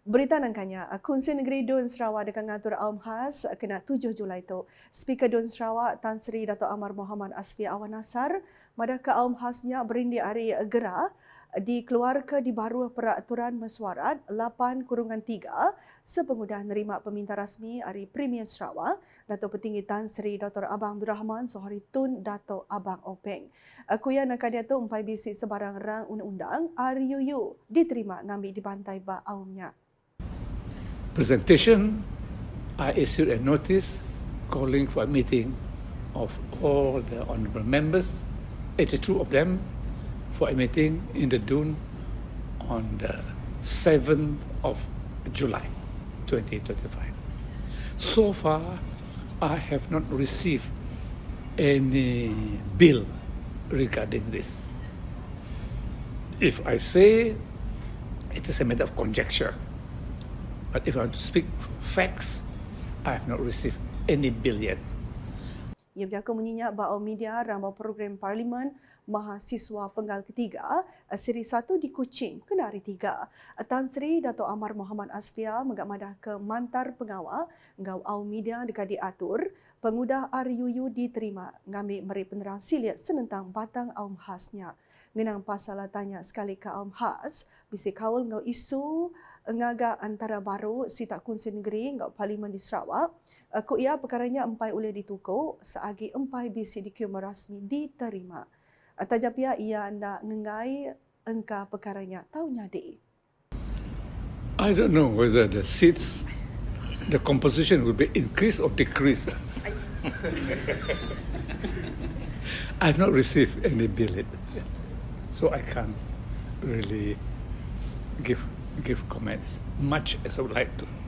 Berita nangkanya, Kunsi Negeri Dun Sarawak dengan ngatur Aum Khas kena 7 Julai tu. Speaker Dun Sarawak Tan Sri Dato' Amar Muhammad Asfi Awan Nasar madaka Aum Khasnya berindi hari gera dikeluarkan di baru peraturan mesyuarat 8 kurungan 3 sepengudah nerima peminta rasmi hari Premier Sarawak Dato' Petinggi Tan Sri Dr. Abang Abdul Rahman Sohari Tun Dato' Abang Openg. Kuya nak dia tu umpai bisi sebarang rang undang-undang RUU diterima ngambil di bantai ba aumnya. Presentation, I issued a notice calling for a meeting of all the honorable members, 82 of them, for a meeting in the Dune on the 7th of July 2025. So far, I have not received any bill regarding this. If I say it is a matter of conjecture, but if I want to speak facts, I have not received any bill yet. Ia berjaka menyinya bahawa media rambau program Parlimen Mahasiswa Penggal Ketiga siri satu di Kuching kena hari tiga. Tan Sri Dato' Amar Muhammad Asfia menggak madah ke mantar pengawa ngau au media dekat diatur pengudah RUU diterima ngambil meri penerang silit senentang batang aum khasnya. Ngenang pasal tanya sekali ke aum khas, bisi kawal ngau isu ngaga antara baru si tak kunsi negeri ngau parlimen di Sarawak. Aku ia perkaranya empai boleh ditukar seagi empai di rasmi diterima. Tajapia ia nak ngengai engka perkaranya tahu nyadi. I don't know whether the seats, the composition will be increased or decreased. I have not received any bill yet, so I can't really give give comments much as I would like to.